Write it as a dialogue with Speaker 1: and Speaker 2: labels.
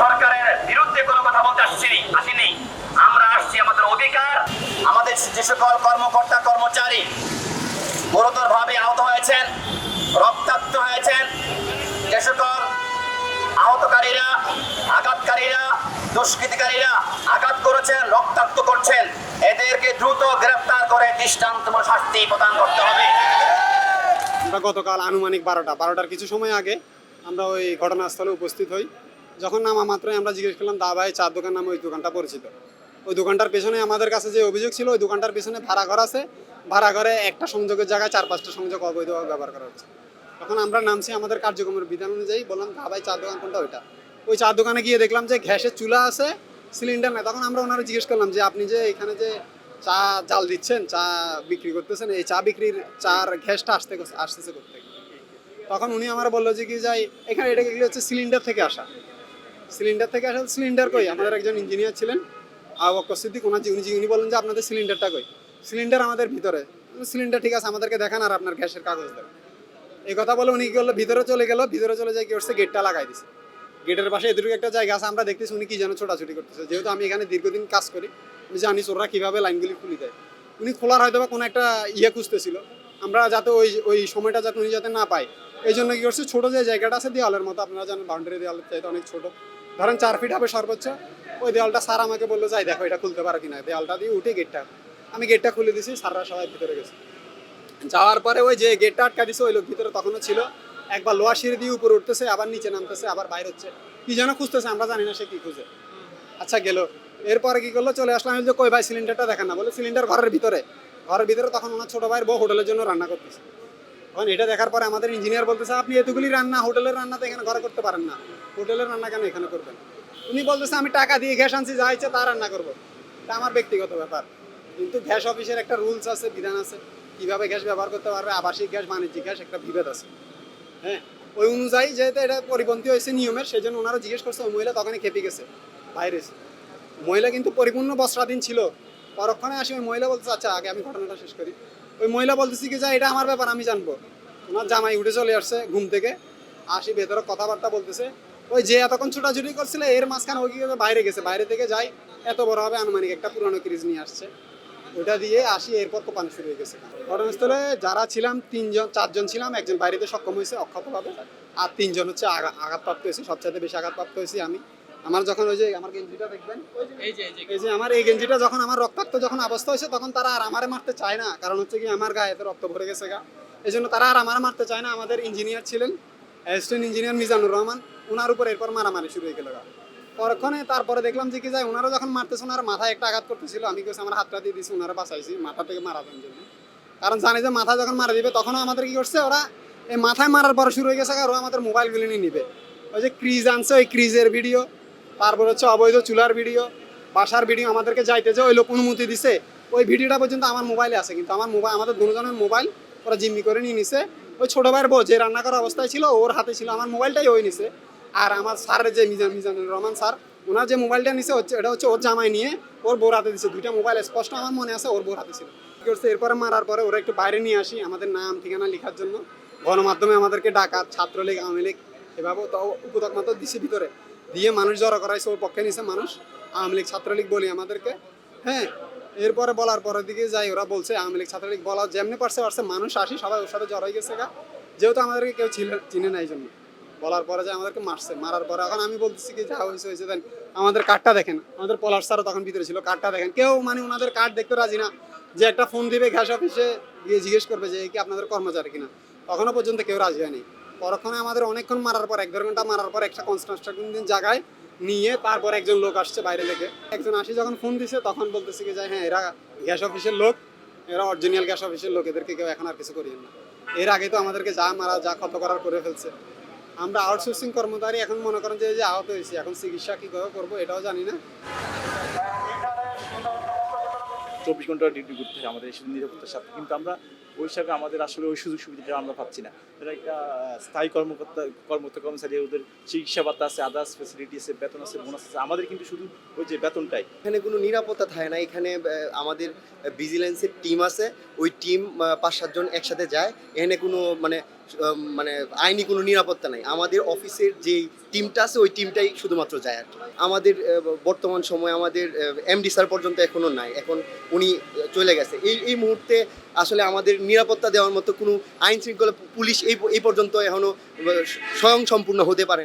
Speaker 1: সরকারের বিরুদ্ধে কোনো কথা বলতে আসছি আসিনি। আমরা আসছি আমাদের অধিকার, আমাদের যে সকল কর্মকর্তা, কর্মচারী গুরুতর ভাবে আহত হয়েছেন, রক্তাক্ত হয়েছেন, যে সকল আহতকারীরা, আঘাতকারীরা, দুষ্কৃতিকারীরা আঘাত করেছেন, রক্তাক্ত করছেন, এদেরকে দ্রুত গ্রেফতার করে দৃষ্টান্তমূলক শাস্তি প্রদান করতে হবে।
Speaker 2: গতকাল আনুমানিক বারোটা, বারোটার কিছু সময় আগে আমরা ওই ঘটনাস্থলে উপস্থিত হই। যখন নামা মাত্রই আমরা জিজ্ঞেস করলাম, দা ভাই, চার দোকান নামে ওই দোকানটা পরিচিত? ওই দোকানটার পেছনে আমাদের কাছে যে অভিযোগ ছিল, ওই দোকানটার পেছনে ভাড়া ঘর আছে। ভাড়া ঘরে একটা সংযোগের জায়গায় চার, পাঁচটা সংযোগ অবৈধভাবে ব্যবহার করা হচ্ছে। তখন আমরা নামছি আমাদের কার্যক্রমের বিধান অনুযায়ী, বললাম, দা ভাই, চার দোকান কোনটা ওইটা? ওই চার দোকানে গিয়ে দেখলাম যে গ্যাসের চুলা আছে, সিলিন্ডার নাই। তখন আমরা ওনারা জিজ্ঞেস করলাম যে, আপনি যে এখানে যে চা জাল দিচ্ছেন, চা বিক্রি করতেছেন, এই চা বিক্রির, চার গ্যাসটা আসতে আসতেছে করতে তখন উনি আমার বলল যে কি যাই, এখানে এটা কি হচ্ছে সিলিন্ডার থেকে আসা। সিলিন্ডার থেকে আসা সিলিন্ডার কই? আমাদের একজন ইঞ্জিনিয়ার ছিলেন আবক্কর সিদ্দিক, ওনার উনি উনি বলেন যে আপনাদের সিলিন্ডারটা কই? সিলিন্ডার আমাদের ভিতরে। সিলিন্ডার ঠিক আছে, আমাদেরকে দেখান আর আপনার গ্যাসের কাগজ দেন। এই কথা বলে উনি কি করল? ভিতরে চলে গেল, ভিতরে চলে যাই কি করছে? গেটটা লাগাই দিছে। গেটের পাশে এদিকে একটা জায়গা আছে, আমরা দেখতেছি উনি কি যেন ছোটাছুটি করতেছে। যেহেতু আমি এখানে দীর্ঘদিন কাজ করি, আমি জানি চোররা কীভাবে লাইনগুলি খুলে দেয়। উনি খোলার হয়তো বা কোনো একটা ইয়ে খুঁজতেছিল। আমরা যাতে ওই ওই সময়টা যাতে উনি যাতে না পাই এই জন্য কি করছে? ছোটো যে জায়গাটা আছে দেওয়ালের মতো আপনারা জানেন বাউন্ডারি দেওয়ালের চাইতে অনেক ছোট। ধরেন চার ফিট হবে সর্বোচ্চ। ওই দেওয়ালটা স্যার আমাকে বলল যাই দেখো এটা খুলতে পারো কিনা? দেওয়ালটা দিয়ে উঠে গেটটা আমি গেটটা খুলে দিছি স্যাররা সবাই ভিতরে গেছে। যাওয়ার পরে ওই যে গেটটা আটকা দিছে ওই লোক ভিতরে তখনও ছিল। একবার লোহার সিঁড়ি দিয়ে উপরে উঠতেছে আবার নিচে নামতেছে আবার বাইরে হচ্ছে। কি যেন খুঁজতেছে আমরা জানি না সে কি খুঁজে। আচ্ছা গেল। এরপরে কি করল? চলে আসলাম বলছি, কই ভাই সিলিন্ডারটা দেখেন না। বলে সিলিন্ডার ঘরের ভিতরে। ঘরের ভিতরে তখন ওনার ছোট ভাইয়ের বউ হোটেলের জন্য রান্না করতেছে। তখন এটা দেখার পরে আমাদের ইঞ্জিনিয়ার বলতেছে, আপনি এতগুলি রান্না, হোটেলের রান্না তো এখানে ঘরে করতে পারেন না। হোটেলের রান্না কেন এখানে করবেন? উনি বলতেছে, আমি টাকা দিয়ে গ্যাস আনছি, যা ইচ্ছে তা রান্না করব। এটা আমার ব্যক্তিগত ব্যাপার। কিন্তু গ্যাস অফিসের একটা রুলস আছে, বিধান আছে, কীভাবে গ্যাস ব্যবহার করতে পারবে, আবাসিক গ্যাস, বাণিজ্যিক গ্যাস, একটা বিভেদ আছে। হ্যাঁ? ওই অনুযায়ী যেহেতু এটা পরিপন্থী হয়েছে নিয়মের সেই জন্য ওনারা জিজ্ঞেস করছে, ওই মহিলা তখনই খেপে গেছে, বাইরে মহিলা কিন্তু পরিপূর্ণ বস্ত্রাধীন ছিল। পরক্ষণে আসি, ওই মহিলা বলতেছে আচ্ছা আগে আমি ঘটনাটা শেষ করি। ওই মহিলা বলতেছি কি, যে, এটা আমার ব্যাপার, আমি জানব। ওনার জামাই উঠে চলে আসছে ঘুম থেকে, আসি ভেতরে কথাবার্তা বলতেছে। ওই যে এতক্ষণ ছোটাছুটি করছিল, এর মাঝখানে ওই কি বাইরে গেছে। বাইরে থেকে যাই, এত বড় হবে, আনুমানিক একটা পুরানো ক্রিজ নিয়ে আসছে। ওইটা দিয়ে আসি, এরপর কোপানো শুরু হয়ে গেছে। ঘটনাস্থলে যারা ছিলাম, তিনজন, চারজন ছিলাম, একজন বাইরেতে সক্ষম হয়েছে অক্ষতভাবে, আর তিনজন হচ্ছে আঘাতপ্রাপ্ত হয়েছে, সবচাইতে বেশি আঘাতপ্রাপ্ত হয়েছি আমি। আমার যখন ওই যে আমার গেঞ্জিটা দেখবেন এই যে আমার এই গেঞ্জিটা যখন আমার রক্তাক্ত যখন অবস্থা হয়েছে তখন তারা আর আমারে মারতে চায় না। কারণ হচ্ছে কি আমার গায়ে রক্ত ভরে গেছে গা। এই জন্য তারা আর আমার মারতে চায় না। আমাদের ইঞ্জিনিয়ার ছিলেন অ্যাসিস্ট্যান্ট ইঞ্জিনিয়ার মিজানুর রহমান। ওনার উপর এরপর মারামারি শুরু হয়ে গেল গা। পরক্ষণে তারপরে দেখলাম যে কি যায় ওনারা যখন মারতেছে ওনার মাথায় একটা আঘাত করতেছিল। আমি কেছে আমার হাতটা দিয়ে দিয়েছি ওনারা বাঁচাইছি। মাথা থেকে মারাবেন জন্য। কারণ জানি যে মাথা যখন মারা দিবে তখনও আমাদের কি করছে ওরা এই মাথায় মারার পর শুরু হয়ে গেছে আর ওরা আমাদের মোবাইলগুলি নিয়ে নিবে। ওই যে ক্রিজ আনছে ওই ক্রিজের ভিডিও তারপর হচ্ছে অবৈধ চুলার ভিডিও, বাসার ভিডিও আমাদেরকে যাইতে যে ওই লোক অনুমতি দিছে, ওই ভিডিওটা পর্যন্ত আমার মোবাইলে আছে, কিন্তু আমার মোবাইল আমাদের দুজনের মোবাইল ওরা জিম্মি করে নিয়ে নিছে। ওই ছোটো ভাইয়ের বউ যে রান্না করার অবস্থায় ছিল, ওর হাতে ছিল, আমার মোবাইলটাই ওই নিছে। আর আমার স্যারের যে মিজান মিজানুর রহমান স্যার, ওনার যে মোবাইলটা নিছে হচ্ছে এটা হচ্ছে ওর জামাই নিয়ে ওর বোর হাতে দিছে। দুইটা মোবাইল স্পষ্ট আমার মনে আছে, ওর বোর হাতে ছিল। কি করছে, এরপরে মারার পরে ওরা একটু বাইরে নিয়ে আসি, আমাদের নাম, ঠিকানা লেখার জন্য। গণমাধ্যমে আমাদেরকে ডাকাত ছাত্রলীগ, আওয়ামী লীগ, এভাবে তো উপতক মাত্র দিছে ভিতরে। দিয়ে মানুষ জড়ো করাইছে, ওর পক্ষে নিছে মানুষ। আওয়ামী লীগ ছাত্রলীগ বলি আমাদেরকে। হ্যাঁ এরপরে বলার পরের দিকে যাই, ওরা বলছে আওয়ামী লীগ ছাত্রলীগ বলা যেমনি পারছে পারছে, মানুষ আসি, সবাই ওর সাথে জড়াই গেছে গা। যেহেতু আমাদেরকে কেউ ছিল- চিনে নাই জন্য। বলার পরে যে আমাদেরকে মারছে, মারার পরে এখন আমি বলতেছি কি, যা হয়েছে হয়েছে, দেন আমাদের কার্ডটা দেখেন। আমাদের পলাশ স্যারও তখন ভিতরে ছিল কার্ডটা দেখেন। কেউ মানে ওনাদের কার্ড দেখতে রাজি না, যে একটা ফোন দিবে গ্যাস অফিসে গিয়ে জিজ্ঞেস করবে যে কি আপনাদের কর্মচারী কিনা? তখনও পর্যন্ত কেউ রাজি হয়নি। পরক্ষণে আমাদের অনেকক্ষণ মারার পর এক দেড় ঘণ্টা মারার পর একটা কনস্ট্রাকশন জায়গায় নিয়ে তারপর একজন লোক আসছে বাইরে থেকে। একজন আসি যখন ফোন দিছে, তখন বলতেছে কি যে হ্যাঁ এরা গ্যাস অফিসের লোক, এরা অরিজিনাল গ্যাস অফিসের লোক, এদেরকে কেউ এখন আর কিছু করিয়েন না। এর আগে তো আমাদেরকে যা মারা, যা ক্ষত করার করে ফেলছে। আমরা আউটসোর্সিং কর্মচারী এখন মনে করেন যে যে আহত হয়েছি, এখন চিকিৎসা কীভাবে করব এটাও জানি না।
Speaker 3: চব্বিশ ঘণ্টা ডিউটি করতে আমাদের নিরাপত্তার সাথে। কিন্তু আমরা ওই হিসাবে আমাদের আসলে ওই সুযোগ সুবিধাটা আমরা পাচ্ছি না। এটা একটা স্থায়ী কর্মকর্তা কর্মকর্তা কর্মচারী ওদের চিকিৎসা বার্তা আছে আদার্স ফেসিলিটি আছে, বেতন আছে বোনাস আছে। আমাদের কিন্তু শুধু ওই যে বেতনটাই।
Speaker 4: এখানে কোনো নিরাপত্তা থাকে না। এখানে আমাদের ভিজিলেন্সের টিম আছে। ওই টিম পাঁচ সাতজন একসাথে যায়। এখানে কোনো মানে মানে আইনি কোনো নিরাপত্তা নাই। আমাদের অফিসের যেই টিমটা আছে, ওই টিমটাই শুধুমাত্র যায় আর আমাদের বর্তমান সময় আমাদের এমডি স্যার পর্যন্ত এখনও নাই। এখন উনি চলে গেছে। এই এই মুহূর্তে আসলে আমাদের নিরাপত্তা দেওয়ার মতো কোনো আইন শৃঙ্খলা পুলিশ এই এই পর্যন্ত এখনও স্বয়ংসম্পূর্ণ হতে পারে না।